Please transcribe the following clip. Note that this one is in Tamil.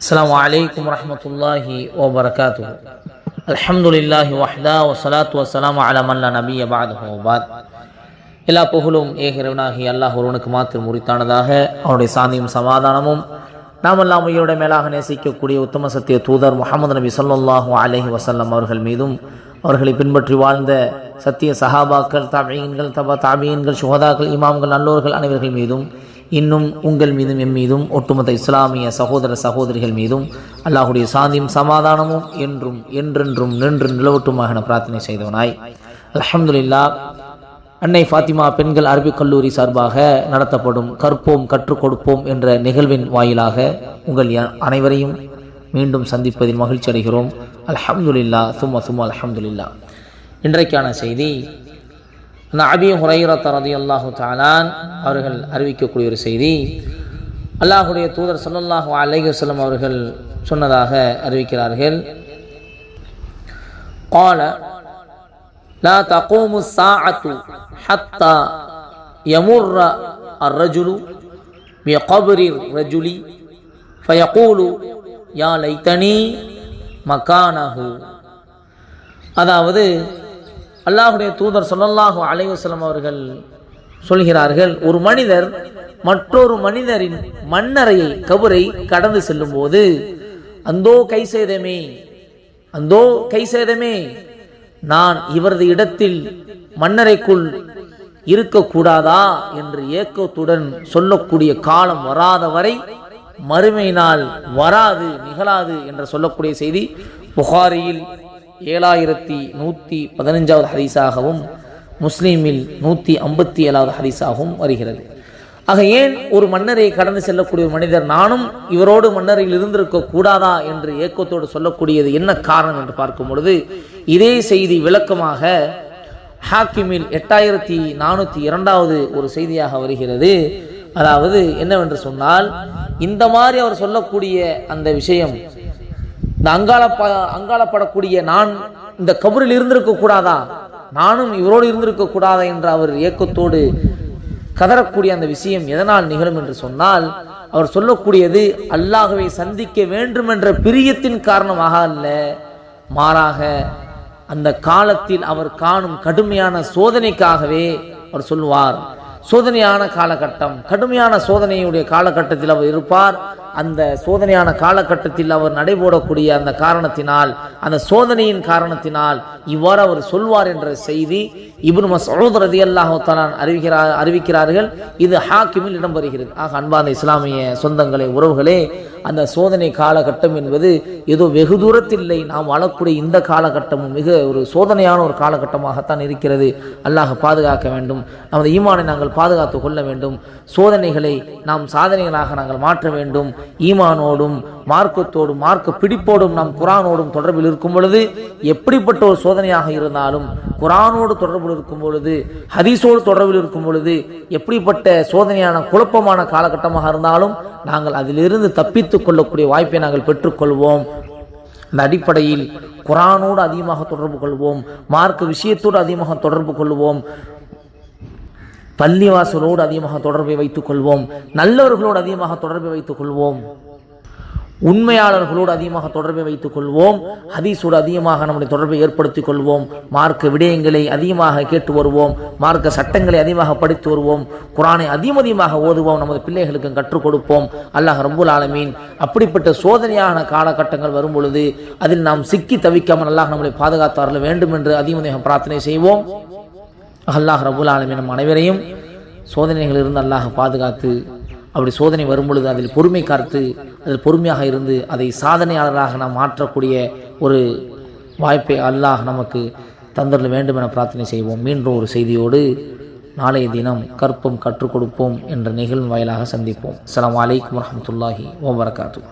السلام عليكم ورحمة الله وبركاته الحمد لله وحده والصلاة والسلام على من لا نبي بعده وبعد எல்லா புகழும் ஏகிறவனாகி அல்லாஹ் ஒருவனுக்கு மாத்திரம் உரித்தானதாக அவனுடைய சாந்தியும் சமாதானமும் நாம் எல்லாம் உயிரோட மேலாக நேசிக்கக்கூடிய உத்தம சத்திய தூதர் முகமது நபி ஸல்லல்லாஹு அலைஹி வஸல்லம் அவர்கள் மீதும் அவர்களை பின்பற்றி வாழ்ந்த சத்திய சஹாபாக்கள் தாபீன்கள் தபா தாபீன்கள் சுகதாக்கள் இமாம்கள் நல்லோர்கள் அனைவர்கள் மீதும் இன்னும் உங்கள் மீதும் எம் மீதும் ஒட்டுமொத்த இஸ்லாமிய சகோதர சகோதரிகள் மீதும் அல்லாஹுடைய சாந்தியும் சமாதானமும் என்றும் என்றென்றும் நின்று நிலவட்டுமாக என பிரார்த்தனை செய்தவனாய். அலமதுல்லா அன்னை ஃபாத்திமா பெண்கள் அரபிக் கல்லூரி சார்பாக நடத்தப்படும் கற்போம் கற்றுக் கொடுப்போம் என்ற நிகழ்வின் வாயிலாக உங்கள் அனைவரையும் மீண்டும் சந்திப்பதில் மகிழ்ச்சி அடைகிறோம் அலமதுல்லா சும்மா சும்மா அலமதுல்லா இன்றைக்கான செய்தி அந்த அபி ஹுரைரத் ரதி அல்லாஹு தாலான் அவர்கள் அறிவிக்கக்கூடிய ஒரு செய்தி அல்லாஹுடைய தூதர் ஸல்லல்லாஹு அலைஹி வஸல்லம் அவர்கள் சொன்னதாக அறிவிக்கிறார்கள் قال لا تقوم الساعة حتى يمر الرجل بقبر الرجل فيقول يا ليتني مكانه அதாவது அல்லாஹுடைய தூதர் சொல்லல்லாஹு அலைவசலம் அவர்கள் சொல்கிறார்கள் ஒரு மனிதர் மற்றொரு மனிதரின் மண்ணறையை கபரை கடந்து செல்லும்போது அந்தோ கை சேதமே அந்தோ கை சேதமே நான் இவரது இடத்தில் மண்ணறைக்குள் இருக்கக்கூடாதா? என்று ஏக்கத்துடன் சொல்லக்கூடிய காலம் வராத வரை மறுமை நாள் வராது நிகழாது என்று சொல்லக்கூடிய செய்தி புகாரியில் ஏழாயிரத்தி நூற்றி பதினஞ்சாவது ஹதீஸாகவும் முஸ்லீமில் நூற்றி ஐம்பத்தி ஏழாவது ஹதீஸாகவும் வருகிறது. ஆக ஏன் ஒரு மன்னரை கடந்து செல்லக்கூடிய ஒரு மனிதர் நானும் இவரோடு மன்னரில் இருந்திருக்க கூடாதா என்று ஏக்கத்தோடு சொல்லக்கூடியது என்ன காரணம் என்று பார்க்கும் பொழுது இதே செய்தி விளக்கமாக ஹாக்கிமில் எட்டாயிரத்தி நானூற்றி இரண்டாவது ஒரு செய்தியாக வருகிறது. அதாவது என்னவென்று சொன்னால் இந்த மாதிரி அவர் சொல்லக்கூடிய அந்த விஷயம் இந்த அங்காளப்ப அங்காளப்படக்கூடிய நான் இந்த கபரில் இருந்திருக்க கூடாதா? நானும் இவரோடு இருந்திருக்க கூடாதா என்ற அவர் ஏக்கத்தோடு கதறக்கூடிய அந்த விஷயம் எதனால் நிகழும் என்று சொன்னால் அவர் சொல்லக்கூடியது அல்லாகவே சந்திக்க வேண்டும் என்ற பிரியத்தின் காரணமாக அல்ல மாறாக அந்த காலத்தில் அவர் காணும் கடுமையான சோதனைக்காகவே அவர் சொல்லுவார். சோதனையான காலகட்டம். கடுமையான சோதனையுடைய காலகட்டத்தில் அவர் இருப்பார். அந்த சோதனையான காலகட்டத்தில் அவர் நடைபோடக்கூடிய அந்த காரணத்தினால் அந்த சோதனையின் காரணத்தினால் இவ்வாறு அவர் சொல்வார் என்ற செய்தி இபுன் மஸ்ஊத் ரலியல்லாஹு தஆலா அறிவிக்கிறார் அறிவிக்கிறார்கள். இது ஹாக்கிமில் இடம்பெறுகிறது. ஆக அன்பான இஸ்லாமிய சொந்தங்களே உறவுகளே அந்த சோதனை காலகட்டம் என்பது ஏதோ வெகு தூரத்தில் இல்லை நாம் வாழக்கூடிய இந்த காலகட்டமும் மிக ஒரு சோதனையான ஒரு காலகட்டமாகத்தான் இருக்கிறது. அல்லாஹ் பாதுகாக்க வேண்டும். நமது ஈமானை நாங்கள் பாதுகாத்து கொள்ள வேண்டும். சோதனைகளை நாம் சாதனைகளாக நாங்கள் மாற்ற வேண்டும். ஈமானோடும் மார்க்கத்தோடும் மார்க்க பிடிப்போடும் நாம் குரானோடும் தொடர்பில் இருக்கும் பொழுது எப்படிப்பட்ட ஒரு சோதனையாக இருந்தாலும் குரானோடு தொடர்பில் இருக்கும் பொழுது ஹதீஸோடு தொடர்பில் இருக்கும் பொழுது எப்படிப்பட்ட சோதனையான குழப்பமான காலகட்டமாக இருந்தாலும் நாங்கள் அதிலிருந்து தப்பித்துக் கொள்ளக்கூடிய வாய்ப்பை நாங்கள் பெற்றுக்கொள்வோம். அந்த அடிப்படையில் குரானோடு அதிகமாக தொடர்பு கொள்வோம். மார்க்க விஷயத்தோடு அதிகமாக தொடர்பு கொள்வோம். பள்ளிவாசலோடு அதிகமாக தொடர்பை வைத்துக் கொள்வோம். நல்லவர்களோடு அதிகமாக தொடர்பை வைத்துக் கொள்வோம். உண்மையாளர்களோடு அதிகமாக தொடர்பை வைத்துக் கொள்வோம். ஹதீஸோடு அதிகமாக நம்முடைய தொடர்பை ஏற்படுத்திக் கொள்வோம். மார்க்க விடயங்களை அதிகமாக கேட்டு வருவோம். மார்க்க சட்டங்களை அதிகமாக படித்து வருவோம். குரானை அதிகமதிகமாக ஓதுவோம். நமது பிள்ளைகளுக்கு கற்றுக் கொடுப்போம். அல்லாஹ் ரம்புல் ஆலமீன் அப்படிப்பட்ட சோதனையான காலகட்டங்கள் வரும் பொழுது அதில் நாம் சிக்கி தவிக்காமல் அல்லாஹ் நம்மளை பாதுகாத்தார்கள் வேண்டும் என்று அதிகம் பிரார்த்தனை செய்வோம். அல்லாஹ் ரபுல் ஆலமீன் நம் அனைவரையும் சோதனைகள் இருந்து அல்லாஹ் பாதுகாத்து அப்படி சோதனை வரும் பொழுது அதில் பொறுமை காத்து அதில் பொறுமையாக இருந்து அதை சாதனையாளராக நாம் மாற்றக்கூடிய ஒரு வாய்ப்பை அல்லாஹ் நமக்கு தந்தரல வேண்டும் என பிரார்த்தனை செய்வோம். மீண்டும் ஒரு செய்தியோடு நாளைய தினம் கற்பம் கற்றுக் கொடுப்போம் என்ற நிகழ்வு வாயிலாக சந்திப்போம். அஸ்ஸலாமு அலைக்கும் வரஹ்மத்துல்லாஹி வபரகாத்துஹு.